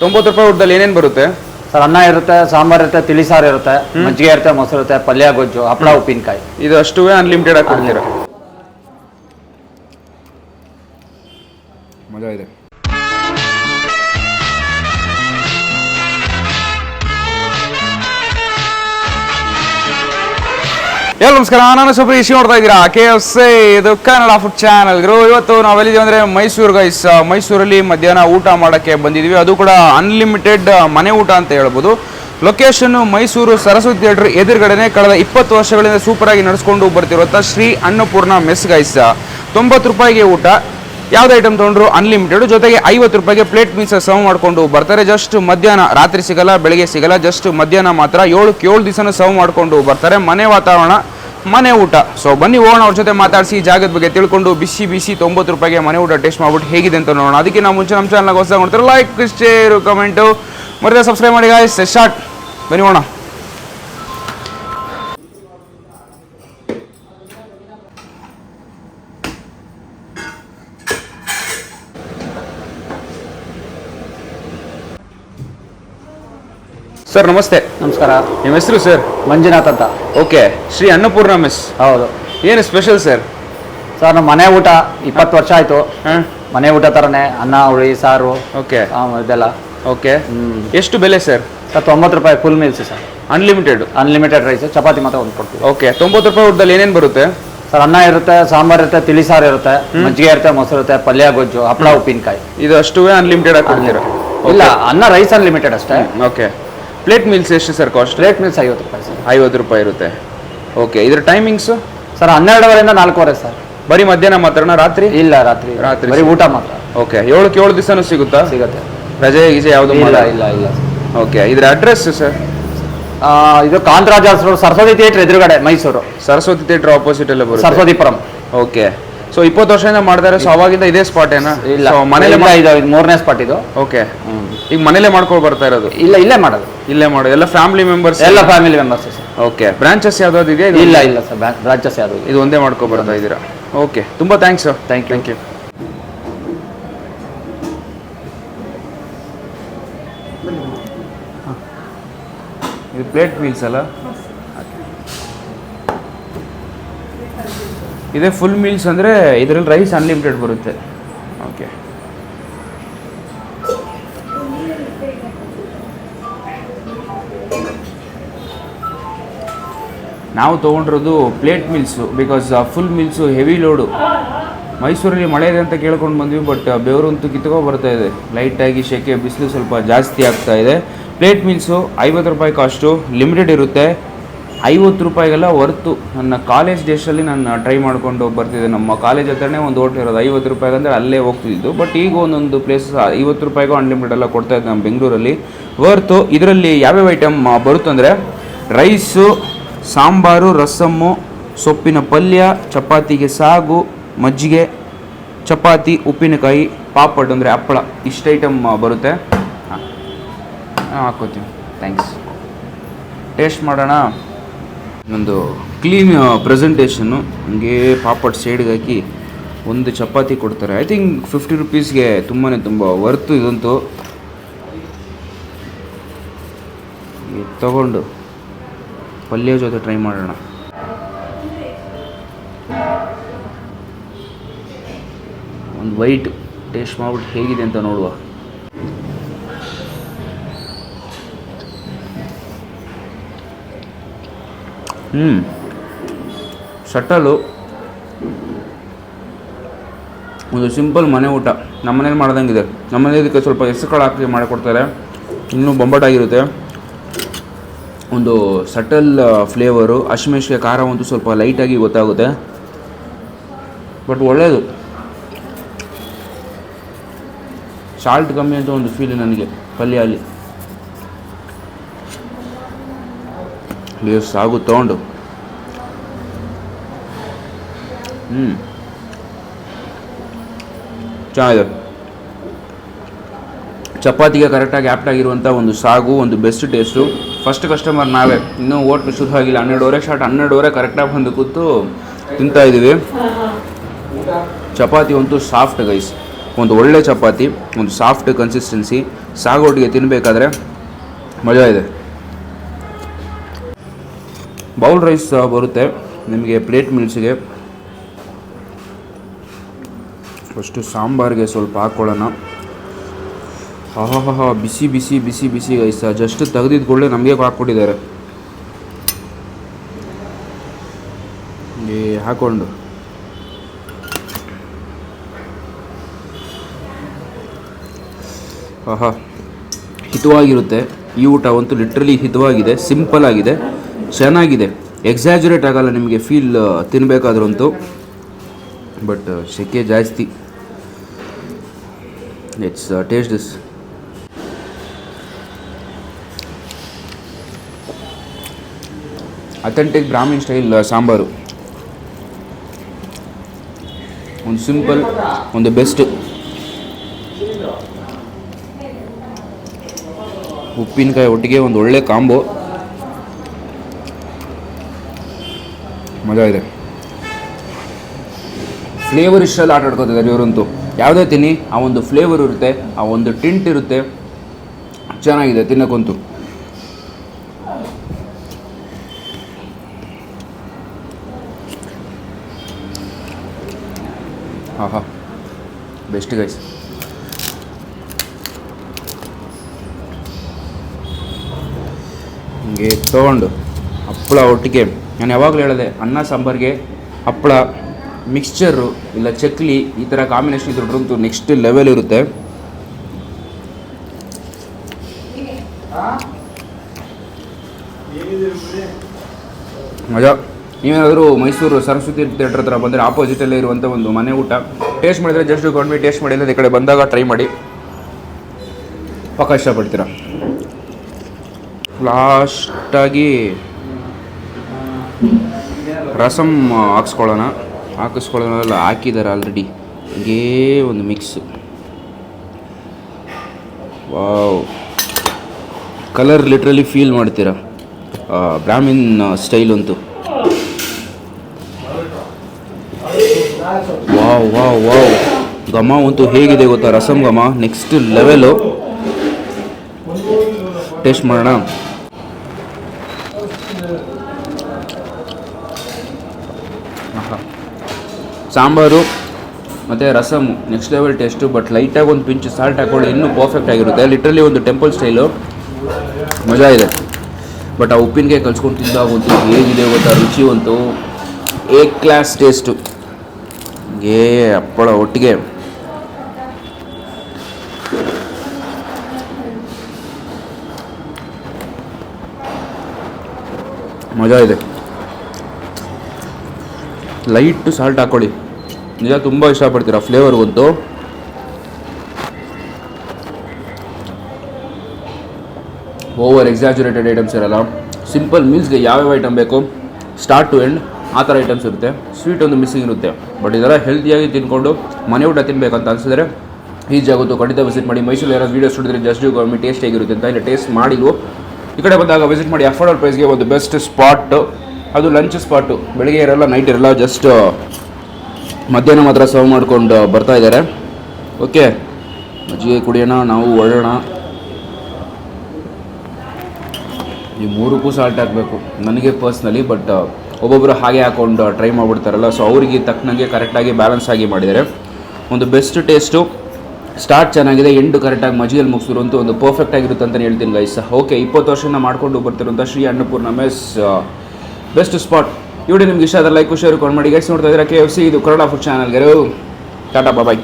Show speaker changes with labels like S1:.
S1: ತೊಂಬತ್ತು ರೂಪಾಯಿ ಊಟದಲ್ಲಿ ಏನೇನು ಬರುತ್ತೆ?
S2: ಸರ್ ಅನ್ನ ಇರುತ್ತೆ ಸಾಂಬಾರ್ ಇರುತ್ತೆ ತಿಳಿ ಸಾರು ಇರುತ್ತೆ ಮಜ್ಜಿಗೆ ಇರುತ್ತೆ ಮೊಸರು ಇರುತ್ತೆ ಪಲ್ಯ ಗೊಜ್ಜು ಹಪ್ಪಳ ಉಪ್ಪಿನಕಾಯಿ.
S1: ಇದು ಅಷ್ಟು ಅನ್ಲಿಮಿಟೆಡ್ ಆಗಿ ಕೊಡ್ತೀರಾ? ಮಜಾ ಇದೆ. ಎಲ್ಲ ನಮಸ್ಕಾರ? ನಾನು ಸುಬ್ರೀಶ್ ನೋಡ್ತಾ ಇದ್ದೀರಾ? ಕೆ ಎಫ್ ಸಿ ಇದು ಕನ್ನಡ ಫುಡ್ ಚಾನಲ್ ಗ್ರೋ, ಇವತ್ತು ನಾವು ಎಲ್ಲಿದ್ದೀವಿ ಅಂದರೆ ಮೈಸೂರು ಗೈಸ್ ಮೈಸೂರಲ್ಲಿ ಮಧ್ಯಾಹ್ನ ಊಟ ಮಾಡೋಕ್ಕೆ ಬಂದಿದ್ದೀವಿ. ಅದು ಕೂಡ ಅನ್ಲಿಮಿಟೆಡ್ ಮನೆ ಊಟ ಅಂತ ಹೇಳ್ಬೋದು. ಲೊಕೇಶನ್ನು ಮೈಸೂರು ಸರಸ್ವತಿ ಥಿಯೇಟ್ರ್ ಎದುರುಗಡೆನೆ ಕಳೆದ ಇಪ್ಪತ್ತು ವರ್ಷಗಳಿಂದ ಸೂಪರಾಗಿ ನಡೆಸ್ಕೊಂಡು ಬರ್ತಿರುವಂಥ ಶ್ರೀ ಅನ್ನಪೂರ್ಣ ಮೆಸ್ ಗೈಸ್ ತೊಂಬತ್ತು ರೂಪಾಯಿಗೆ ಊಟ ಯಾವ್ದು ಐಟಮ್ ತೊಗೊಂಡ್ರು? ಅನ್ಲಿಮಿಟೆಡ್ ಜೊತೆಗೆ ಐವತ್ತು ರೂಪಾಯಿಗೆ ಪ್ಲೇಟ್ ಮೀನ್ಸ್ ಸರ್ವ್ ಮಾಡ್ಕೊಂಡು ಬರ್ತಾರೆ. ಜಸ್ಟ್ ಮಧ್ಯಾಹ್ನ, ರಾತ್ರಿ ಸಿಗಲ್ಲ, ಬೆಳಿಗ್ಗೆ ಸಿಗಲ್ಲ ಜಸ್ಟ್ ಮಧ್ಯಾಹ್ನ ಮಾತ್ರ ಏಳಕ್ಕೆ ಏಳು ದಿವಸನೂ ಸರ್ವ್ ಮಾಡ್ಕೊಂಡು ಬರ್ತಾರೆ. ಮನೆ ವಾತಾವರಣ, ಮನೆ ಊಟ. ಸೊ ಬನ್ನಿ ಹೋಗೋಣ ಅವ್ರ ಜೊತೆ ಮಾತಾಡಿಸಿ ಜಾಗದ ಬಗ್ಗೆ ತಿಳ್ಕೊಂಡು ಬಿಸಿ ಬಿಸಿ ತೊಂಬತ್ತು ರೂಪಾಯಿಗೆ ಮನೆ ಊಟ ಟೇಸ್ಟ್ ಮಾಡ್ಬಿಟ್ಟು ಹೇಗಿದೆ ಅಂತ ನೋಡೋಣ. ಅದಕ್ಕೆ ನಾವು ಮುಂಚೆ ನಮ್ಮ ಚಾನಲ್ಗೆ ಹೊಸ ನೋಡ್ತಾರೆ ಲೈಕ್ ಶೇರ್ ಕಮೆಂಟು ಮತ್ತೆ ಸಬ್ಸ್ಕ್ರೈಬ್ ಮಾಡಿ ಗಾಯ್ಸ್ ಸ್ಟಾರ್ಟ್ ಬನ್ನಿ ಹೋಗೋಣ ಸರ್ ನಮಸ್ತೆ.
S2: ನಮಸ್ಕಾರ.
S1: ನಿಮ್ಮ ಹೆಸರು ಸರ್?
S2: ಮಂಜುನಾಥ್ ಅಂತ.
S1: ಓಕೆ. ಶ್ರೀ ಅನ್ನಪೂರ್ಣ ಮಿಸ್.
S2: ಹೌದು.
S1: ಏನು ಸ್ಪೆಷಲ್ ಸರ್?
S2: ಸರ್ ನಮ್ಮ ಮನೆ ಊಟ ಇಪ್ಪತ್ತು ವರ್ಷ ಆಯ್ತು.
S1: ಹಾಂ.
S2: ಮನೆ ಊಟ ಥರನೇ ಅನ್ನ ಹುಳಿ ಸಾರು
S1: ಓಕೆ.
S2: ಆ, ಇದೆಲ್ಲ.
S1: ಓಕೆ.
S2: ಹ್ಮ್.
S1: ಎಷ್ಟು ಬೆಲೆ ಸರ್?
S2: ಸರ್ ತೊಂಬತ್ತು ರೂಪಾಯಿ full meals sir.
S1: Unlimited
S2: unlimited rice chapati ಮಾತ್ರ ಒಂದು ಕೊಡ್ತೀವಿ.
S1: ಓಕೆ. ತೊಂಬತ್ತು ರೂಪಾಯಿ ಊಟದಲ್ಲಿ ಏನೇನು ಬರುತ್ತೆ?
S2: ಸರ್ ಅನ್ನ ಇರುತ್ತೆ ಸಾಂಬಾರ್ ಇರುತ್ತೆ ತಿಳಿ ಸಾರು ಇರುತ್ತೆ ಮಜ್ಜಿಗೆ ಇರುತ್ತೆ ಮೊಸರು ಇರುತ್ತೆ ಪಲ್ಯ ಗೊಜ್ಜು ಹಪ್ಪಳ ಉಪ್ಪಿನಕಾಯಿ.
S1: ಇದು ಅಷ್ಟು ಅನ್ಲಿಮಿಟೆಡ್ ಆಗಿ ಕೊಡ್ತೀರಾ?
S2: ಇಲ್ಲ ಅನ್ನ ರೈಸ್ ಅನ್ಲಿಮಿಟೆಡ್ ಅಷ್ಟೇ.
S1: ಓಕೆ. ಪ್ಲೇಟ್ ಮೀಲ್ಸ್ ಎಷ್ಟು ಸರ್ ಕಾಸ್ಟ್
S2: ಪ್ಲೇಟ್ ಮೀಲ್ಸ್ ಐವತ್ತು ರೂಪಾಯಿ ಸರ್.
S1: ಐವತ್ತು ರೂಪಾಯಿ ಇರುತ್ತೆ. ಓಕೆ ಇದ್ರ ಟೈಮಿಂಗ್ಸು
S2: ಸರ್ ಹನ್ನೆರಡುವರೆಯಿಂದ ನಾಲ್ಕೂವರೆ ಸರ್.
S1: ಬರೀ ಮಧ್ಯಾಹ್ನ ಮಾತ್ರನಾ ರಾತ್ರಿ?
S2: ಇಲ್ಲ ರಾತ್ರಿ.
S1: ರಾತ್ರಿ
S2: ಬರೀ ಊಟ ಮಾತ್ರ.
S1: ಓಕೆ ಏಳಕ್ಕೆ ಏಳು ದಿವಸನೂ ಸಿಗುತ್ತಾ?
S2: ಸಿಗುತ್ತೆ.
S1: ರಜೆ ಗೀಜೆ ಯಾವುದು
S2: ಇಲ್ಲ ಇಲ್ಲ ಇಲ್ಲ
S1: ಓಕೆ ಇದ್ರ ಅಡ್ರೆಸ್ ಸರ್?
S2: ಇದು ಕಾಂತರಾಜ ರೋಡ್ ಸರಸ್ವತಿ ಥಿಯೇಟರ್ ಎದುರುಗಡೆ ಮೈಸೂರು.
S1: ಸರಸ್ವತಿ ಥಿಯೇಟರ್ ಆಪೋಸಿಟ್ ಎಲ್ಲ ಬರುತ್ತೆ.
S2: ಸರಸ್ವತಿಪುರಂ
S1: ಓಕೆ ಸೊ ಇಪ್ಪತ್ತು ವರ್ಷದಿಂದ ಮಾಡ್ತಾರೆ ಸೊ ಅವಾಗಿಂದ ಇದೇ ಸ್ಪಾಟ್ ಏನಾ?
S2: ಇಲ್ಲ.
S1: ಮನೆಯಲ್ಲೇ ಮನೇಲೆ
S2: ಇಲ್ಲ, ಇದು ಇದು ಮೂರನೇ ಸ್ಪಾಟ್ ಇದು.
S1: ಓಕೆ ಈಗ ಮನೇಲೆ ಮಾಡ್ಕೊಂಡು ಬರ್ತಾ ಇರೋದು?
S2: ಇಲ್ಲ ಇಲ್ಲೇ ಮಾಡೋದು.
S1: ಇಲ್ಲೇ ಮಾಡೋದು. ಎಲ್ಲ ಫ್ಯಾಮಿಲಿ ಮೆಂಬರ್ಸ್
S2: ಎಲ್ಲ family members sir
S1: okay branches ಯಾವ್ದಾದ್ರು ಇದೆಯಾ? ಇದು
S2: ಇಲ್ಲ ಇಲ್ಲ ಸರ್. ಬ್ರಾಂಚಸ್ ಯಾವುದು
S1: ಇದು? ಒಂದೇ ಮಾಡ್ಕೊಂಡು ಬರ್ತಾ ಇದ್ದೀರಾ? ಓಕೆ ತುಂಬ thanks
S2: thank you
S1: thank you ಇದು ಪ್ಲೇಟ್ ಮೀಲ್ಸ್ ಅಲ್ಲ? ಇದೇ ಫುಲ್ ಮೀಲ್ಸ್ ಅಂದರೆ ಇದರಲ್ಲಿ ರೈಸ್ ಅನ್ಲಿಮಿಟೆಡ್ ಬರುತ್ತೆ. ಓಕೆ ನಾವು ತೊಗೊಂಡಿರೋದು plate meals because full meals heavy load ಮೈಸೂರಲ್ಲಿ ಮಳೆ ಇದೆ ಅಂತ ಕೇಳ್ಕೊಂಡು ಬಂದ್ವಿ ಬಟ್ ಬೆವರಂತೂ ಕಿತ್ಕೊ ಬರ್ತಾ ಇದೆ. ಲೈಟಾಗಿ ಶೆಕೆ, ಬಿಸಿಲು ಸ್ವಲ್ಪ ಜಾಸ್ತಿ ಆಗ್ತಾ ಇದೆ. ಪ್ಲೇಟ್ ಮೀಲ್ಸು ಐವತ್ತು ರೂಪಾಯಿ ಕಾಸ್ಟು ಲಿಮಿಟೆಡ್ ಇರುತ್ತೆ. ಐವತ್ತು ರೂಪಾಯಿಗೆಲ್ಲ ಹೊರತು ನನ್ನ ಕಾಲೇಜ್ ಡೇಸಲ್ಲಿ ನಾನು ಟ್ರೈ ಮಾಡ್ಕೊಂಡು ಬರ್ತಿದ್ದೆ. ನಮ್ಮ ಕಾಲೇಜ್ ಹತ್ರನೇ ಒಂದು ಹೋಟ್ಲ್ ಇರೋದು. ಐವತ್ತು ರೂಪಾಯಿಗೆ ಅಂದರೆ ಅಲ್ಲೇ ಹೋಗ್ತಿದ್ದು. ಬಟ್ ಈಗ ಒಂದೊಂದು ಪ್ಲೇಸಸ್ ಐವತ್ತು ರೂಪಾಯಿಗೂ ಅನ್ಲಿಮಿಟೆಡ್ ಎಲ್ಲ ಕೊಡ್ತಾ ಇದ್ದೆ ನಮ್ಮ ಬೆಂಗಳೂರಲ್ಲಿ. ಹೊರ್ತು ಇದರಲ್ಲಿ ಯಾವ್ಯಾವ ಐಟಮ್ ಬರುತ್ತಂದರೆ ರೈಸು ಸಾಂಬಾರು ರಸಮ್ಮು ಸೊಪ್ಪಿನ ಪಲ್ಯ, ಚಪಾತಿಗೆ ಸಾಗು, ಮಜ್ಜಿಗೆ, ಚಪಾತಿ, ಉಪ್ಪಿನಕಾಯಿ, ಪಾಪಡ್ ಅಂದರೆ ಹಪ್ಪಳ. ಇಷ್ಟು ಐಟಮ್ ಬರುತ್ತೆ. ಹಾಂ. ಹಾಕೋತೀನಿ ಥ್ಯಾಂಕ್ಸ್ ಟೇಸ್ಟ್ ಮಾಡೋಣ. ಒಂದು ಕ್ಲೀನ್ ಪ್ರೆಸೆಂಟೇಷನ್ನು ಹಂಗೆ ಪಾಪಡ್ ಸೈಡ್ಗೆ ಹಾಕಿ ಒಂದು ಚಪಾತಿ ಕೊಡ್ತಾರೆ. ಐ ಥಿಂಕ್ ಫಿಫ್ಟಿ ರುಪೀಸ್ಗೆ ತುಂಬಾ ತುಂಬ ವರ್ತು ಇದಂತೂ. ಇದು ತಗೊಂಡು ಪಲ್ಯ ಜೊತೆ ಟ್ರೈ ಮಾಡೋಣ. ಒಂದು ವೈಟ್ ಟೇಸ್ಟ್ ಮಾಡ್ಬಿಟ್ಟು ಹೇಗಿದೆ ಅಂತ ನೋಡುವ. ಹ್ಞೂ ಶಟಲು. ಒಂದು ಸಿಂಪಲ್ ಮನೆ ಊಟ. ನಮ್ಮನೇಲಿ ಮಾಡ್ದಂಗಿದೆ ನಮ್ಮನೇಲಿ ಇದಕ್ಕೆ ಸ್ವಲ್ಪ ಹೆಸರು ಕಾಳು ಹಾಕಿ ಮಾಡಿಕೊಡ್ತಾರೆ. ಇನ್ನೂ ಬೊಂಬಟಾಗಿರುತ್ತೆ. ಒಂದು ಸಟಲ್ ಫ್ಲೇವರು ಹಸಿಮೆಣ್ಸಿಗೆ ಖಾರ ಒಂದು ಸ್ವಲ್ಪ ಲೈಟಾಗಿ ಗೊತ್ತಾಗುತ್ತೆ. ಬಟ್ ಒಳ್ಳೆಯದು ಸಾಲ್ಟ್ ಕಮ್ಮಿ ಅಂತ ಒಂದು ಫೀಲ್ ನನಗೆ, ಪಲ್ಯ ಅಲ್ಲಿ. ಇಲ್ಲಿ ಸಾಗು ತೊಗೊಂಡು. ಹ್ಞೂ ಚೆನ್ನಾಗಿದೆ. ಚಪಾತಿಗೆ ಕರೆಕ್ಟಾಗಿ ಆ್ಯಪ್ಟ್ ಆಗಿರುವಂಥ ಒಂದು ಸಾಗು, ಒಂದು ಬೆಸ್ಟ್ ಟೇಸ್ಟು ಫಸ್ಟ್ ಕಸ್ಟಮರ್ ನಾವೇ. ಇನ್ನೂ ಓಟ್ ಶುರು ಆಗಿಲ್ಲ. ಹನ್ನೆರಡುವರೆ ಶಾರ್ಟ್ ಹನ್ನೆರಡುವರೆ ಕರೆಕ್ಟಾಗಿ ಬಂದು ಕೂತು ತಿಂತಾ ಇದ್ದೀವಿ. ಚಪಾತಿ ಅಂತೂ ಸಾಫ್ಟ್ ಗೈಸ್ ಒಂದು ಒಳ್ಳೆ ಚಪಾತಿ, ಒಂದು ಸಾಫ್ಟ್ ಕನ್ಸಿಸ್ಟೆನ್ಸಿ ಸಾಗೋಟಿಗೆ ತಿನ್ನಬೇಕಾದ್ರೆ ಮಜಾ ಇದೆ. ಬೌಲ್ ರೈಸ್ ಬರುತ್ತೆ. ನಿಮಗೆ ಪ್ಲೇಟ್ ಮೀಲ್ಸ್ಗೆ. ಫಸ್ಟು ಸಾಂಬಾರಿಗೆ ಸ್ವಲ್ಪ ಹಾಕ್ಕೊಳ್ಳೋಣ ಹಾಹಾ ಬಿಸಿ ಬಿಸಿ ಬಿಸಿ ಬಿಸಿ ರೈಸ್ ಜಸ್ಟ್ ತೆಗೆದಿದ್ದ ಕೂಡಲೇ ನಮಗೆ ಹಾಕ್ಕೊಟ್ಟಿದ್ದಾರೆ ಹಾಕ್ಕೊಂಡು ಆಹಾ, ಹಿತವಾಗಿರುತ್ತೆ. ಈ ಊಟ ಅಂತೂ ಲಿಟ್ರಲಿ ಹಿತವಾಗಿದೆ ಸಿಂಪಲ್ ಆಗಿದೆ. ಚೆನ್ನಾಗಿದೆ ಎಕ್ಸಾಜುರೇಟ್ ಆಗಲ್ಲ ನಿಮಗೆ ಫೀಲ್ ತಿನ್ನಬೇಕಾದ್ರಂತೂ ಬಟ್ ಸೆಕೆ ಜಾಸ್ತಿ. It's taste this authentic Brahmin style sambar. ಒಂದು ಸಿಂಪಲ್ ಒಂದು ಬೆಸ್ಟ್ ಉಪ್ಪಿನಕಾಯಿ ಒಟ್ಟಿಗೆ ಒಂದು ಒಳ್ಳೆ ಕಾಂಬೋ. ಮಜಾ ಇದೆ. ಫ್ಲೇವರ್ ಇಷ್ಟಲ್ಲಿ ಆಟ ಆಡ್ಕೋತಿದ್ದಾರೆ ಇವರಂತೂ. ಯಾವುದೇ ತಿನ್ನಿ, ಆ ಒಂದು ಫ್ಲೇವರ್ ಇರುತ್ತೆ, ಆ ಒಂದು ಟಿಂಟ್ ಇರುತ್ತೆ. ಚೆನ್ನಾಗಿದೆ ತಿನ್ನಕ್ಕಂತೂ. ಆಹಾ. ಬೆಸ್ಟ್ ಗೈಸ್ ಹಿಂಗೆ ತೊಗೊಂಡು ಹಪ್ಪಳ ಒಟ್ಟಿಗೆ ನಾನು ಯಾವಾಗಲೂ ಹೇಳಿದೆ, ಅನ್ನ, ಸಾಂಬಾರಿಗೆ ಹಪ್ಪಳ ಮಿಕ್ಸ್ಚರು ಇಲ್ಲ ಚಕ್ಲಿ, ಈ ಥರ ಕಾಂಬಿನೇಷನ್ ಇದ್ರಂತೂ ನೆಕ್ಸ್ಟ್ ಲೆವೆಲ್ ಇರುತ್ತೆ. ಮಜಾ. ನೀವೇನಾದರೂ ಮೈಸೂರು ಸರಸ್ವತಿ ಥಿಯೇಟ್ರ್ ಹತ್ರ ಬಂದರೆ ಆಪೋಸಿಟಲ್ಲೇ ಇರುವಂಥ ಒಂದು ಮನೆ ಊಟ. ಟೇಸ್ಟ್ ಮಾಡಿದರೆ ಜಸ್ಟ್ ಕೊಂಡ್ವಿ ಟೇಸ್ಟ್ ಮಾಡಿಲ್ಲ ಈ ಕಡೆ ಬಂದಾಗ ಟ್ರೈ ಮಾಡಿ. ಪಕ್ಕ ಇಷ್ಟಪಡ್ತೀರ? ಲಾಸ್ಟಾಗಿ ರಸಮ್ ಹಾಕ್ಸ್ಕೊಳ್ಳೋಣ. ಹಾಕಿಸ್ಕೊಳ್ಳೋಣ ಹಾಕಿದ್ದಾರೆ ಆಲ್ರೆಡಿ ಹೀಗೇ ಒಂದು mix wow. Colour literally feel ಮಾಡ್ತೀರಾ? ಬ್ರಾಹ್ಮಿನ್ ಸ್ಟೈಲ್ ಅಂತೂ. Wow wow wow. ಘಮ ಅಂತೂ ಹೇಗಿದೆ ಗೊತ್ತಾ? ರಸಮ್ ಘಮ. ನೆಕ್ಸ್ಟ್ ಲೆವೆಲು ಟೇಸ್ಟ್ ಮಾಡೋಣ. ಸಾಂಬಾರು ಮತ್ತು rasam. Next level taste but ಲೈಟಾಗಿ ಒಂದು ಪಿಂಚ್ ಸಾಲ್ಟ್ ಹಾಕೊಳ್ಳಿ, ಇನ್ನೂ ಪರ್ಫೆಕ್ಟ್ ಆಗಿರುತ್ತೆ. ಲಿಟ್ರಲಿ ಒಂದು ಟೆಂಪಲ್ ಸ್ಟೈಲು ಮಜಾ ಇದೆ. ಬಟ್ ಆ ಉಪ್ಪಿನಕಾಯಿ ಕಲ್ಸ್ಕೊಂಡು ತಿಂದಾಗಂತೂ ಹೇಗಿದೆ ಗೊತ್ತಾ? ರುಚಿ ಅಂತೂ ಎ ಕ್ಲಾಸ್ ಟೇಸ್ಟು ಏ ಹಪ್ಪಳ ಒಟ್ಟಿಗೆ. ಮಜಾ ಇದೆ. ಲೈಟು ಸಾಲ್ಟ್ ಹಾಕ್ಕೊಳ್ಳಿ ನಿಜ ತುಂಬ ಇಷ್ಟಪಡ್ತೀರಾ? ಫ್ಲೇವರ್ಗಂತೂ ಓವರ್ ಎಕ್ಸಾಜುರೇಟೆಡ್ ಐಟಮ್ಸ್ ಇರಲ್ಲ. ಸಿಂಪಲ್ ಮೀಲ್ಸ್ಗೆ ಯಾವ್ಯಾವ ಐಟಮ್ ಬೇಕು? ಸ್ಟಾರ್ಟ್ ಟು ಎಂಡ್ ಆ ಥರ ಐಟಮ್ಸ್ ಇರುತ್ತೆ. ಸ್ವೀಟ್ ಒಂದು ಮಿಸ್ಸಿಂಗ್ ಇರುತ್ತೆ. ಬಟ್ ಇದೆಲ್ಲ ಹೆಲ್ತಿಯಾಗಿ ತಿನ್ಕೊಂಡು ಮನೆ ಊಟ ತಿನ್ಬೇಕಂತ ಅನಿಸಿದ್ರೆ ಈಜಿ ಆಗುತ್ತೆ. ಖಂಡಿತ ವಿಸಿಟ್ ಮಾಡಿ. ಮೈಸೂರು ಯಾರು ವೀಡಿಯೋಸ್ ನೋಡಿದ್ರೆ ಜಸ್ಟ್ ಗೌರ್ಮೆಂಟ್ ಟೇಸ್ಟ್ ಹೇಗಿರುತ್ತೆ ಅಂತ. ಇಲ್ಲಿ ಟೇಸ್ಟ್ ಮಾಡಿಲ್ವೋ ಈ ಕಡೆ ಬಂದಾಗ ವಿಸಿಟ್ ಮಾಡಿ ಅಫೋರ್ಡಬಲ್ ಪ್ರೈಸ್ಗೆ ಒಂದು ಬೆಸ್ಟ್ ಸ್ಪಾಟ್ ಅದು ಲಂಚ್ ಸ್ಪಾಟು ಬೆಳಿಗ್ಗೆ ಇರಲ್ಲ ನೈಟ್ ಇರಲ್ಲ ಜಸ್ಟ್ ಮಧ್ಯಾಹ್ನ ಮಾತ್ರ ಸರ್ವ್ ಮಾಡ್ಕೊಂಡು ಬರ್ತಾ ಇದ್ದಾರೆ. ಓಕೆ ಮಜ್ಜಿಗೆ ಕುಡಿಯೋಣ, ನಾವು ಒಳ್ಳೋಣ. ಈ ಮೂರಕ್ಕೂ ಸಾಲ್ಟ್ ಹಾಕಬೇಕು. ನನಗೆ ಪರ್ಸ್ನಲಿ ಬಟ್ ಒಬ್ಬೊಬ್ಬರು ಹಾಗೆ ಹಾಕೊಂಡು ಟ್ರೈ ಮಾಡಿಬಿಡ್ತಾರಲ್ಲ. ಸೊ ಅವರಿಗೆ ತಕ್ಕನಂಗೆ ಕರೆಕ್ಟಾಗಿ ಬ್ಯಾಲೆನ್ಸ್ ಆಗಿ ಮಾಡಿದ್ದಾರೆ. ಒಂದು ಬೆಸ್ಟ್ ಟೇಸ್ಟು ಸ್ಟಾರ್ಟ್ ಚೆನ್ನಾಗಿದೆ ಎಂಡು ಕರೆಕ್ಟಾಗಿ ಮಜಿಯಲ್ಲಿ ಮುಗಿಸಿದ್ರು ಅಂತೂ ಒಂದು ಪರ್ಫೆಕ್ಟ್ ಆಗಿರುತ್ತೆ ಅಂತಲೇ ಹೇಳ್ತೀನಿ ಗೈಸ್ ಓಕೆ ಇಪ್ಪತ್ತು ವರ್ಷದಿಂದ ಮಾಡಿಕೊಂಡು ಬರ್ತಿರುವಂಥ Shri Annapurna mess best spot ಇವಡಿ ನಿಮ್ಗೆ ಇಷ್ಟ ಆದರೆ ಲೈಕ್ ಶೇರ್ ಕಾಲ್ ಮಾಡಿ. ಗೈಸ್ ನೋಡ್ತಾ ಇದ್ದಾರೆ ಕೆ ಎಫ್ ಸಿ ಇದು ಕನ್ನಡ ಫುಡ್ ಚಾನಲ್ಗೆ ಟಾಟಾ ಬಾಯ್